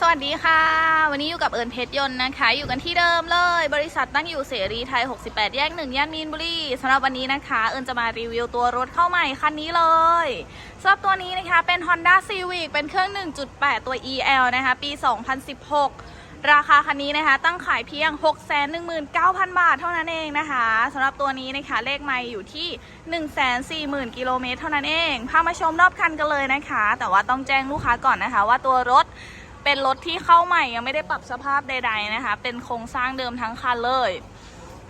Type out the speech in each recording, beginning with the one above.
สวัสดีค่ะ วันนี้อยู่กับเอิญเพชรยนต์นะคะ อยู่กันที่เดิมเลย บริษัทตั้งอยู่เสรีไทย 68 แยกหนึ่งย่านมีนบุรีสำหรับวันนี้นะคะ เอิญจะมารีวิวตัวรถเข้าใหม่คันนี้เลยสำหรับตัวนี้นะคะเป็น Honda Civic เป็นเครื่อง 1.8 ตัว EL นะคะ ปี 2016 ราคาคันนี้นะคะ ตั้งขายเพียง 619,000 บาทเท่านั้นเองนะคะสำหรับตัวนี้นะคะเลขไม่อยู่ที่ 140,000 กิโลเมตรเท่านั้นเองพามาชมรอบคันกันเลยนะคะ แต่ว่าต้องแจ้งลูกค้าก่อนนะคะ ว่าตัวรถ เป็นรถที่เข้าใหม่ยังไม่ได้ปรับสภาพใด ๆนะคะ เป็นโครงสร้างเดิมทั้งคันเลย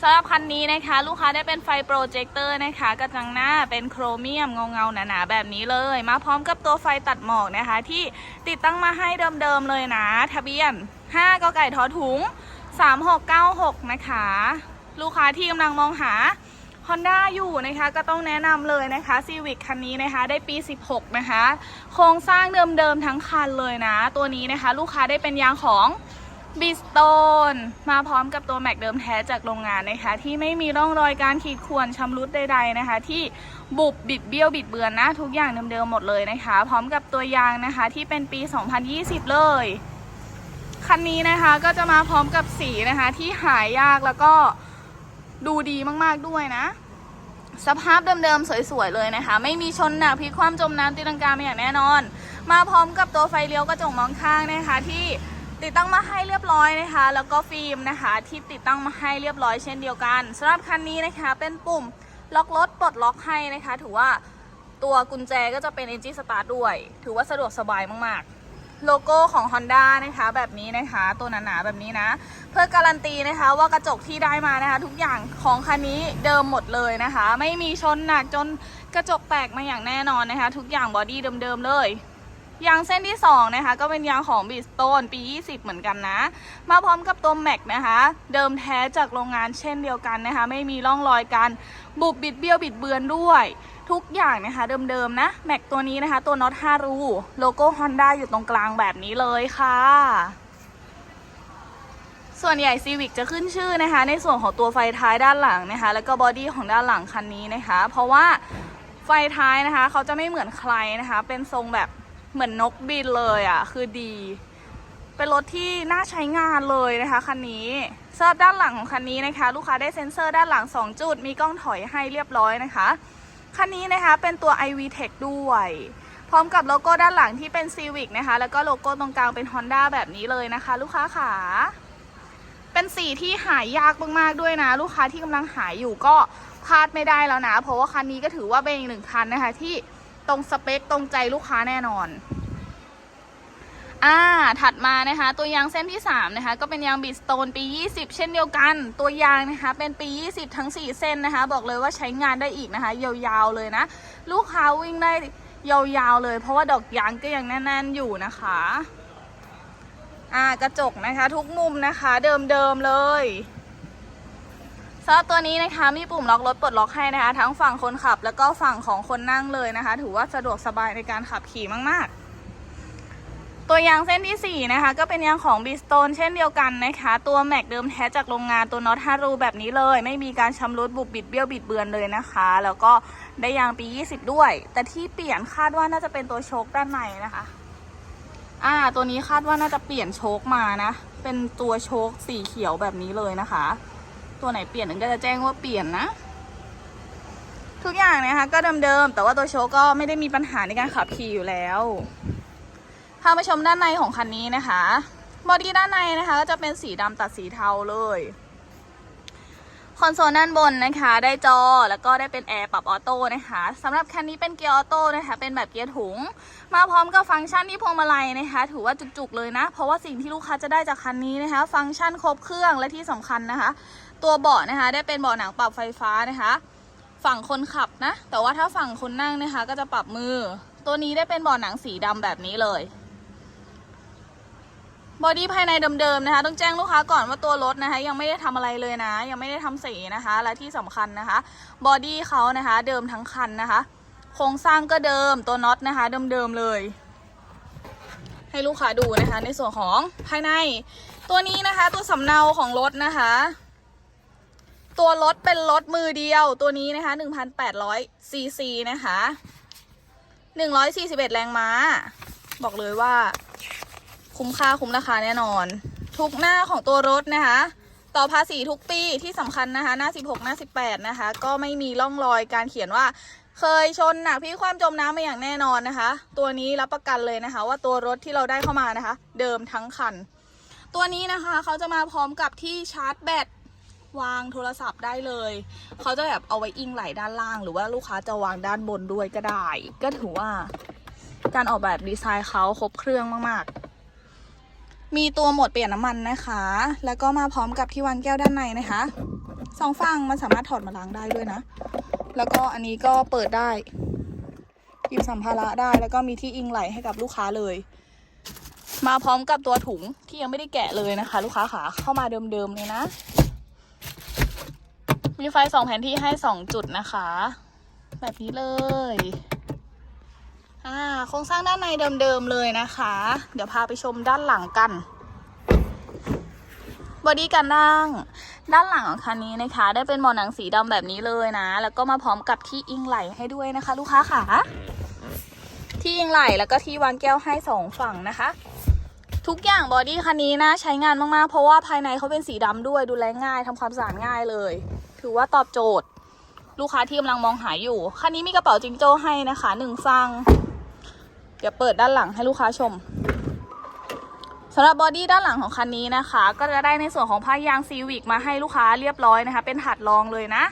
สำหรับคันนี้นะคะ ลูกค้าได้เป็นไฟโปรเจคเตอร์นะคะ กระจังหน้าเป็นโครเมียมเงาๆหนาๆแบบนี้เลย มาพร้อมกับตัวไฟตัดหมอกนะคะ ที่ติดตั้งมาให้เดิมๆเลยนะ ทะเบียน 5กไก่ทอถุง 3696 นะคะ ลูกค้าที่กำลังมองหา Honda อยู่นะคะก็ต้องแนะนำเลยนะคะ Civic คันนี้นะคะได้ปี 16 นะคะ โครงสร้างเดิมๆทั้งคันเลยนะ ตัวนี้นะคะลูกค้าได้เป็นยางของ b i s t o n e มาพร้อมกับตัวแม็กเดิมแท้จากโรงงานนะคะ ที่ไม่มีร่องรอยการขีดข่วนชำรุดใด ๆนะคะ ที่บุบบิดเบี้ยวบิดเบือนนะ ทุกอย่างเดิมๆหมดเลยนะคะ พร้อมกับตัวยางนะคะ ที่เป็นปี 2020 เลย คันนี้นะคะก็จะมาพร้อมกับสีนะคะที่หายากแล้วก็ดูดีมากๆด้วยนะ สภาพเดิมๆ สวยๆ เลยนะคะ ไม่มีชนหนักพลิกความจมน้ำตีลังกาไม่อย่างแน่นอน มาพร้อมกับตัวไฟเลี้ยวกระจกมองข้างนะคะ ที่ติดตั้งมาให้เรียบร้อยนะคะ แล้วก็ฟิล์มนะคะ ที่ติดตั้งมาให้เรียบร้อยเช่นเดียวกันสำหรับคันนี้นะคะ เป็นปุ่มล็อกรถปลดล็อกให้นะคะ ถือว่าตัวกุญแจก็จะเป็น Engine Start ด้วย ถือว่าสะดวกสบายมากๆ โลโก้ของ Honda นะคะ แบบนี้นะคะ ตัวหนาๆแบบนี้นะ เพื่อการันตีนะคะว่ากระจกที่ได้มานะคะ ทุกอย่างของคันนี้เดิมหมดเลยนะคะ ไม่มีชนหนักจนกระจกแตกมาอย่างแน่นอนนะคะ ทุกอย่างบอดี้เดิมๆเลย ยางเส้นที่ 2 นะคะ ก็เป็นยางของบิสโตนปี 20 เหมือนกันนะ มาพร้อมกับตัวแม็กนะคะ เดิมแท้จากโรงงานเช่นเดียวกันนะคะ ไม่มีร่องรอยการบุบบิดเบี้ยวบิดเบือนด้วย ทุกอย่างนะคะ เดิมๆนะแม็กตัวนี้นะคะ ตัวน็อต5รูโลโก้ Honda อยู่ตรงกลางแบบนี้เลยค่ะ ส่วนใหญ่ Civic จะขึ้นชื่อนะคะ ในส่วนของตัวไฟท้ายด้านหลังนะคะ แล้วก็บอดี้ของด้านหลังคันนี้นะคะ เพราะว่าไฟท้ายนะคะ เขาจะไม่เหมือนใครนะคะ เป็นทรงแบบ เหมือนนกบินเลยอะ คือดี เป็นรถที่น่าใช้งานเลยนะคะคันนี้สำหรับด้านหลังของคันนี้นะคะ ลูกค้าได้เซ็นเซอร์ด้านหลัง 2 จุด มีกล้องถอยให้เรียบร้อยนะคะ คันนี้นะคะเป็นตัว iV Tech ด้วย พร้อมกับโลโก้ด้านหลังที่เป็น Civic นะคะ แล้วก็โลโก้ตรงกลางเป็น Honda แบบนี้เลยนะคะ ลูกค้าขาเป็นสีที่หายยากมากๆด้วยนะ ลูกค้าที่กำลังหายอยู่ก็พลาดไม่ได้แล้วนะ เพราะว่าคันนี้ก็ถือว่าเป็นอีกหนึ่งคันนะคะที่ ตรงสเปคตรงใจลูกค้าแน่นอน อ่า ถัดมานะคะ ตัวยางเส้นที่ 3 นะคะ ก็เป็นยางบิสโตนปี 20 เช่นเดียวกัน ตัวยางนะคะ เป็นปี 20 ทั้ง 4 เส้นนะคะ บอกเลยว่าใช้งานได้อีกนะคะ ยาวๆเลยนะ ลูกค้าวิ่งได้ยาวๆเลย เพราะว่าดอกยางก็ยังแน่นๆอยู่นะคะอ่ากระจกนะคะ ทุกมุมนะคะ เดิมๆเลย สำหรับตัวนี้นะคะมีปุ่มล็อกรถปลดล็อกให้นะคะ ทั้งฝั่งคนขับ แล้วก็ฝั่งของคนนั่งเลยนะคะ ถือว่าสะดวกสบายในการขับขี่มาก ๆ ตัวยางเส้นที่ 4 นะคะ ก็เป็นยางของบิสโตนเช่นเดียวกันนะคะ ตัวแม็กเดิมแท้จากโรงงานตัวน็อตฮารูแบบนี้เลย ไม่มีการชำรุดบุบบิดเบี้ยวบิดเบือนเลยนะคะ แล้วก็ได้ยางปี 20 ด้วย แต่ที่เปลี่ยนคาดว่าน่าจะเป็นตัวโชคด้านในนะคะอ่าตัวนี้คาดว่าน่าจะเปลี่ยนโชคมานะ เป็นตัวโชคสีเขียวแบบนี้เลยนะคะ ตัวไหนเปลี่ยนถึงก็จะแจ้งว่าเปลี่ยนนะ ทุกอย่างนะคะก็เดิมๆแต่ว่าตัวโชก็ไม่ได้มีปัญหาในการขับขี่อยู่แล้วพามาชมด้านในของคันนี้นะคะบอดี้ด้านในนะคะก็จะเป็นสีดำตัดสีเทาเลยคอนโซลด้านบนนะคะ ได้จอแล้วก็ได้เป็นแอร์ปรับออโต้นะคะสำหรับคันนี้เป็นเกียร์ออโต้นะคะ เป็นแบบเกียร์ถุง มาพร้อมกับฟังก์ชันที่พวงมาลัยนะคะ ถือว่าจุกๆเลยนะ เพราะว่าสิ่งที่ลูกค้าจะได้จากคันนี้นะคะ ฟังก์ชันครบเครื่องและที่สำคัญนะคะ ตัวเบาะนะคะ ได้เป็นเบาะหนังปรับไฟฟ้านะคะ ฝั่งคนขับนะ แต่ว่าถ้าฝั่งคนนั่งนะคะ ก็จะปรับมือ ตัวนี้ได้เป็นเบาะหนังสีดำแบบนี้เลยบอดี้ภายในเดิมๆนะคะ ต้องแจ้งลูกค้าก่อนว่าตัวรถนะคะ ยังไม่ได้ทำอะไรเลยนะ ยังไม่ได้ทำสีนะคะ และที่สำคัญนะคะบอดี้เขานะคะ เดิมทั้งคันนะคะ โครงสร้างก็เดิมตัวน็อตนะคะ เดิมๆเลย ให้ลูกค้าดูนะคะ ในส่วนของภายในตัวนี้นะคะ ตัวสำเนาของรถนะคะ ตัวรถเป็นรถมือเดียวตัวนี้นะคะ1,800ซีซีนะคะ141 แรงม้า บอกเลยว่า คุ้มค่าคุ้มราคาแน่นอน ทุกหน้าของตัวรถนะคะ ต่อภาษีทุกปีที่สำคัญนะคะ หน้า 16 หน้า 18 นะคะ ก็ไม่มีร่องรอยการเขียนว่า เคยชนหนักพี่ความจมน้ำมาอย่างแน่นอนนะคะ ตัวนี้รับประกันเลยนะคะ ว่าตัวรถที่เราได้เข้ามานะคะ เดิมทั้งคัน ตัวนี้นะคะเขาจะมาพร้อมกับที่ชาร์จแบต วางโทรศัพท์ได้เลย เขาจะแบบเอาไว้อิงไหลด้านล่าง หรือว่าลูกค้าจะวางด้านบนด้วยก็ได้ ก็ถือว่า การออกแบบดีไซน์เขาครบเครื่องมากๆ มีตัวโหมดเปลี่ยนน้ำมันนะคะ แล้วก็มาพร้อมกับที่วางแก้วด้านในนะคะสองฝั่งมันสามารถถอดมาล้างได้ด้วยนะ แล้วก็อันนี้ก็เปิดได้หยิบสัมภาระได้ แล้วก็มีที่อิงไหลให้กับลูกค้าเลย มาพร้อมกับตัวถุงที่ยังไม่ได้แกะเลยนะคะ ลูกค้าขาเข้ามาเดิมๆเลยนะ มีไฟสองแผนที่ให้สองจุดนะคะ แบบนี้เลย อ่า โครงสร้างด้านในเดิมๆเลยนะคะ เดี๋ยวพาไปชมด้านหลังกันบอดี้กันนั่ง ด้านหลังของคันนี้นะคะ ได้เป็นหมอนหนังสีดำแบบนี้เลยนะ แล้วก็มาพร้อมกับที่อิงไหลให้ด้วยนะคะ ลูกค้าค่ะ ที่อิงไหลแล้วก็ที่วางแก้วให้สองฝั่งนะคะ ทุกอย่างบอดี้คันนี้นะใช้งานมากๆ เพราะว่าภายในเขาเป็นสีดำด้วยดูแลง่ายทำความสะอาดง่ายเลย ถือว่าตอบโจทย์ ลูกค้าที่กำลังมองหาอยู่ คันนี้มีกระเป๋าจิงโจ้ให้นะคะหนึ่งฟัง เดี๋ยวเปิดด้านหลังให้ลูกค้าชมสำหรับบอดี้ด้านหลังของคันนี้นะคะ ก็จะได้ในส่วนของผ้ายางซีวิกมาให้ลูกค้าเรียบร้อยนะคะ เป็นถัดรองเลยนะ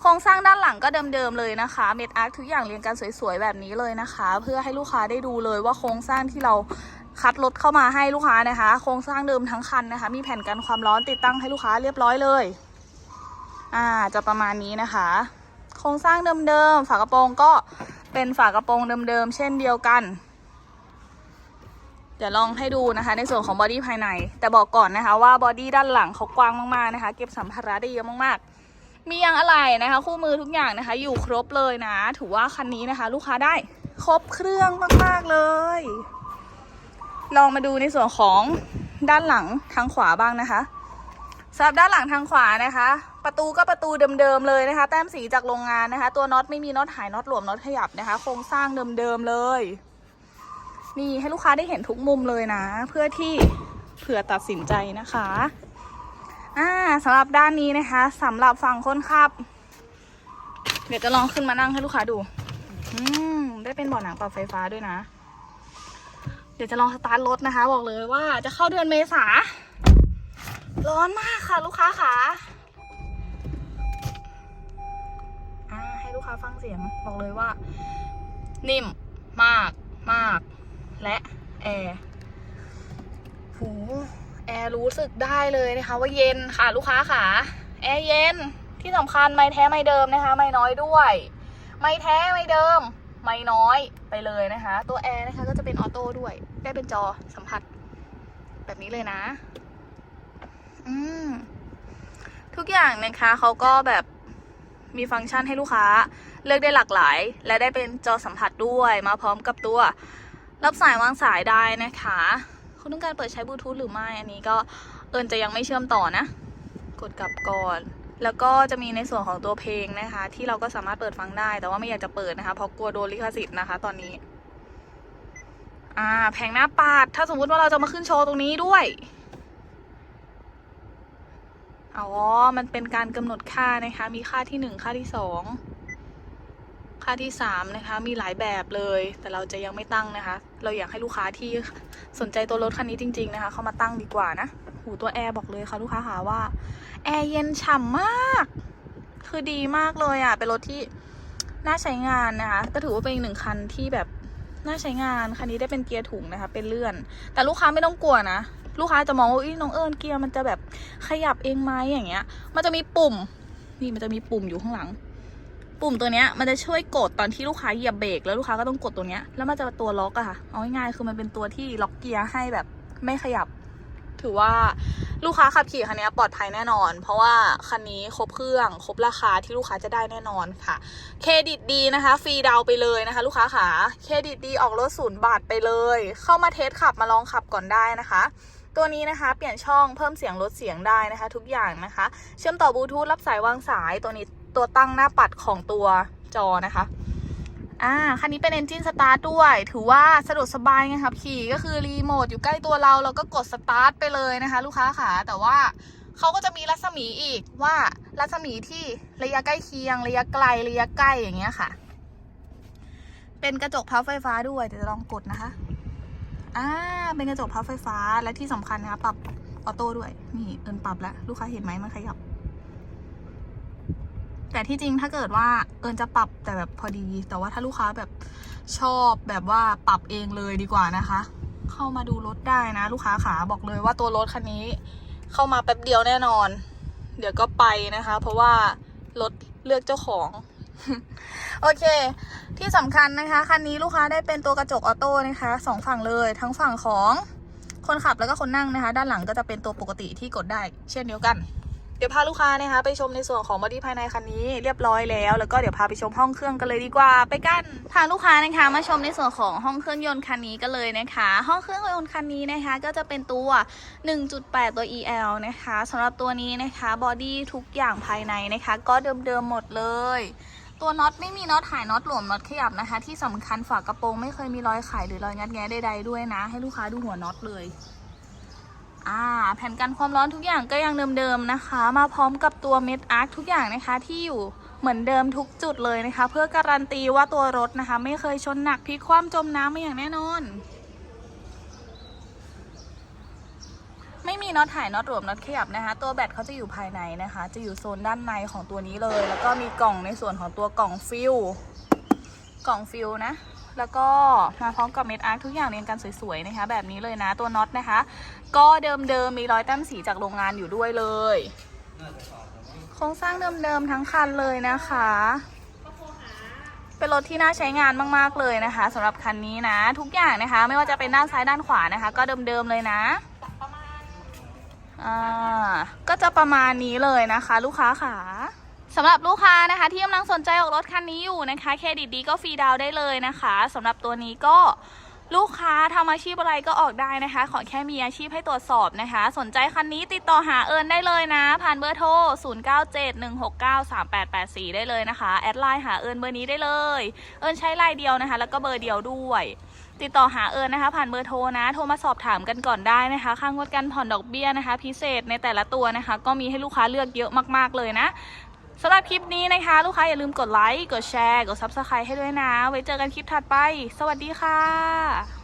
โครงสร้างด้านหลังก็เดิมๆเลยนะคะ เม็ดอาร์คทุกอย่างเรียงกันสวยๆแบบนี้เลยนะคะ เพื่อให้ลูกค้าได้ดูเลยว่าโครงสร้างที่เรา คัดรถเข้ามาให้ลูกค้านะคะ โครงสร้างเดิมทั้งคันนะคะ มีแผ่นกันความร้อนติดตั้งให้ลูกค้าเรียบร้อยเลย อ่าจะประมาณนี้นะคะ โครงสร้างเดิมๆฝากระโปรงก็เป็นฝากระโปรงเดิมๆเช่นเดียวกันเดี๋ยวลองให้ดูนะคะ ในส่วนของบอดี้ภายใน แต่บอกก่อนนะคะ ว่าบอดี้ด้านหลังเขากว้างมากๆนะคะ เก็บสัมภาระได้เยอะมากๆ มียางอะไหล่นะคะ คู่มือทุกอย่างนะคะ อยู่ครบเลยนะ ถือว่าคันนี้นะคะ ลูกค้าได้ ครบเครื่องมากๆเลย ลองมาดูในส่วนของด้านหลังทางขวาบ้างนะคะสำหรับด้านหลังทางขวานะคะ ประตูก็ประตูเดิมๆเลยนะคะ แต้มสีจากโรงงานนะคะ ตัวน็อตไม่มีน็อตหายน็อตหลวมน็อตขยับนะคะ โครงสร้างเดิมๆเลย นี่ให้ลูกค้าได้เห็นทุกมุมเลยนะ เพื่อที่เผื่อตัดสินใจนะคะอ่าสำหรับด้านนี้นะคะสำหรับฝั่งคนขับ เดี๋ยวจะลองขึ้นมานั่งให้ลูกค้าดู อืมได้เป็นเบาะหนังปรับไฟฟ้าด้วยนะ เดี๋ยวจะลองสตาร์ทรถนะคะ บอกเลยว่าจะเข้าเดือนเมษา ร้อนมากค่ะ ลูกค้าค่ะอ่าให้ลูกค้าฟังเสียงบอกเลยว่า นิ่มมากมากและแอร์โหแอร์รู้สึกได้เลยนะคะ ว่าเย็นค่ะลูกค้าค่ะ แอร์เย็นที่สำคัญไม่แท้ไม่เดิมนะคะ ไม่น้อยด้วย ไม่แท้ไม่เดิม ไม่น้อยไปเลยนะคะ ตัวแอร์นะคะก็จะเป็นออโต้ด้วย ได้เป็นจอสัมผัส แบบนี้เลยนะ อืมทุกอย่างนะคะเขาก็แบบมีฟังก์ชันให้ลูกค้า เลือกได้หลากหลาย และได้เป็นจอสัมผัสด้วยมาพร้อมกับตัว รับสายวางสายได้นะคะ คุณต้องการเปิดใช้บลูทูธหรือไม่อันนี้ก็เอิญจะยังไม่เชื่อมต่อนะ กดกลับก่อน แล้วก็จะมีในส่วนของตัวเพลงนะคะ ที่เราก็สามารถเปิดฟังได้ แต่ว่าไม่อยากจะเปิดนะคะเพราะกลัวโดนลิขสิทธิ์นะคะ ตอนนี้ อ่า แผงหน้าปาด ถ้าสมมุติว่าเราจะมาขึ้นโชว์ตรงนี้ด้วย อ๋อ มันเป็นการกำหนดค่านะคะ มีค่าที่หนึ่งค่าที่สองค่าที่สามนะคะ มีหลายแบบเลย แต่เราจะยังไม่ตั้งนะคะ เราอยากให้ลูกค้าที่สนใจตัวรถคันนี้จริง ๆ นะคะ เข้ามาตั้งดีกว่านะ หูตัวแอร์บอกเลยค่ะลูกค้าหาว่าแอร์เย็นฉ่ำมาก คือดีมากเลยอะ เป็นรถที่น่าใช้งานนะคะ ก็ถือว่าเป็นอีกหนึ่งคันที่แบบ น่าใช้งานคันนี้ได้เป็นเกียร์ถุงนะคะ เป็นเลื่อน แต่ลูกค้าไม่ต้องกลัวนะ ลูกค้าจะมองว่าอีน้องเอิญเกียร์มันจะแบบขยับเองไหมอย่างเงี้ย มันจะมีปุ่ม นี่มันจะมีปุ่มอยู่ข้างหลัง ปุ่มตัวเนี้ยมันจะช่วยกดตอนที่ลูกค้าเหยียบเบรกแล้วลูกค้าก็ต้องกดตัวเนี้ยแล้วมันจะตัวล็อกอะค่ะ เอาง่ายๆคือมันเป็นตัวที่ล็อกเกียร์ให้แบบไม่ขยับ ถือว่าลูกค้าขับขี่คันนี้ปลอดภัยแน่นอน เพราะว่าคันนี้ครบเครื่อง ครบราคาที่ลูกค้าจะได้แน่นอนค่ะ เครดิตดีนะคะ ฟรีดาวไปเลยนะคะ ลูกค้าขาเครดิตดีออกรถศูนย์บาทไปเลย เข้ามาเทสขับมาลองขับก่อนได้นะคะ ตัวนี้นะคะเปลี่ยนช่องเพิ่มเสียงลดเสียงได้นะคะ ทุกอย่างนะคะ เชื่อมต่อบลูทูธรับสายวางสายตัวนี้ตัวตั้งหน้าปัดของตัวจอนะคะ อ่า คันนี้เป็น Engine Start ด้วย ถือว่าสะดวกสบายไงครับ ขี่ก็คือรีโมทอยู่ใกล้ตัวเราเราก็กด Start ไปเลยนะคะ ลูกค้าค่ะแต่ว่าเขาก็จะมีรัศมีอีกว่ารัศมีที่ระยะใกล้เคียง ระยะไกลระยะใกล้อย่างเงี้ยค่ะ เป็นกระจกพับไฟฟ้าด้วยเดี๋ยวจะลองกดนะคะอ่าเป็นกระจกพับไฟฟ้าและที่สำคัญนะคะปรับออโต้ด้วยนี่เอินปรับแล้วลูกค้าเห็นไหมมันขยับ แต่ที่จริงถ้าเกิดว่าเอิญจะปรับแต่แบบพอดี แต่ว่าถ้าลูกค้าแบบชอบแบบว่าปรับเองเลยดีกว่านะคะ เข้ามาดูรถได้นะ ลูกค้าขาบอกเลยว่าตัวรถคันนี้ เข้ามาแป๊บเดียวแน่นอน เดี๋ยวก็ไปนะคะ เพราะว่ารถเลือกเจ้าของโอเค ที่สำคัญนะคะคันนี้ลูกค้าได้เป็นตัวกระจกออโต้นะคะสองฝั่งเลย ทั้งฝั่งของคนขับแล้วก็คนนั่งนะคะ ด้านหลังก็จะเป็นตัวปกติที่กดได้ เช่นเดียวกัน เดี๋ยวพาลูกค้านะคะ ไปชมในส่วนของบอดี้ภายในคันนี้เรียบร้อยแล้วแล้วก็เดี๋ยวพาไปชมห้องเครื่องกันเลยดีกว่า ไปกันพาลูกค้านะคะ มาชมในส่วนของห้องเครื่องยนต์คันนี้กันเลยนะคะ ห้องเครื่องยนต์คันนี้นะคะ ก็จะเป็นตัว 1.8 ตัว EL นะคะสำหรับตัวนี้นะคะบอดี้ทุกอย่างภายในนะคะ ก็เดิมๆหมดเลยตัวน็อตไม่มีน็อตหายน็อตหลวมน็อตขยับนะคะ ที่สำคัญฝากระโปรงไม่เคยมีรอยไขหรือรอยงัดแงะใดๆด้วยนะ ให้ลูกค้าดูหัวน็อตเลย อ่าแผ่นกันความร้อนทุกอย่างก็ยังเดิมๆนะคะ มาพร้อมกับตัวเม็ดอาร์คทุกอย่างนะคะที่อยู่เหมือนเดิมทุกจุดเลยนะคะ เพื่อการันตีว่าตัวรถนะคะ ไม่เคยชนหนักพลิกคว่ำจมน้ำมาอย่างแน่นอน ไม่มีน็อตหายน็อตหลวมน็อตขยับนะคะ ตัวแบตเขาจะอยู่ภายในนะคะ จะอยู่โซนด้านในของตัวนี้เลย แล้วก็มีกล่องในส่วนของตัวกล่องฟิลกล่องฟิลนะ แล้วก็มาพร้อมกับเม็ดอาร์คทุกอย่างเรียงกันสวยๆนะคะ แบบนี้เลยนะตัวน็อตนะคะ ก็เดิมๆมีรอยแต้มสีจากโรงงานอยู่ด้วยเลย โครงสร้างเดิมๆทั้งคันเลยนะคะ เป็นรถที่น่าใช้งานมากๆเลยนะคะสำหรับคันนี้นะ ทุกอย่างนะคะ ไม่ว่าจะเป็นด้านซ้ายด้านขวานะคะ ก็เดิมๆเลยนะก็จะประมาณนี้เลยนะคะ ลูกค้าค่ะ สำหรับลูกค้านะคะ ที่กำลังสนใจออกรถคันนี้อยู่นะคะเครดิตดีก็ฟรีดาวได้เลยนะคะสำหรับตัวนี้ก็ลูกค้าทำอาชีพอะไรก็ออกได้นะคะ ขอแค่มีอาชีพให้ตรวจสอบนะคะ สนใจคันนี้ติดต่อหาเอิญได้เลยนะ ผ่านเบอร์โทร 0971693884 ได้เลยนะคะ แอดไลน์หาเอิญเบอร์นี้ได้เลย เอิญใช้ไลน์เดียวนะคะ แล้วก็เบอร์เดียวด้วย ติดต่อหาเอิญนะคะ ผ่านเบอร์โทรนะ โทรมาสอบถามกันก่อนได้นะคะ ค่างวดกันผ่อนดอกเบี้ยนะคะ พิเศษในแต่ละตัวนะคะ ก็มีให้ลูกค้าเลือกเยอะมากๆเลยนะ สำหรับคลิปนี้นะคะ ลูกค้าอย่าลืมกดไลค์ กดแชร์ กด Subscribe ให้ด้วยนะ ไว้เจอกันคลิปถัดไป สวัสดีค่ะ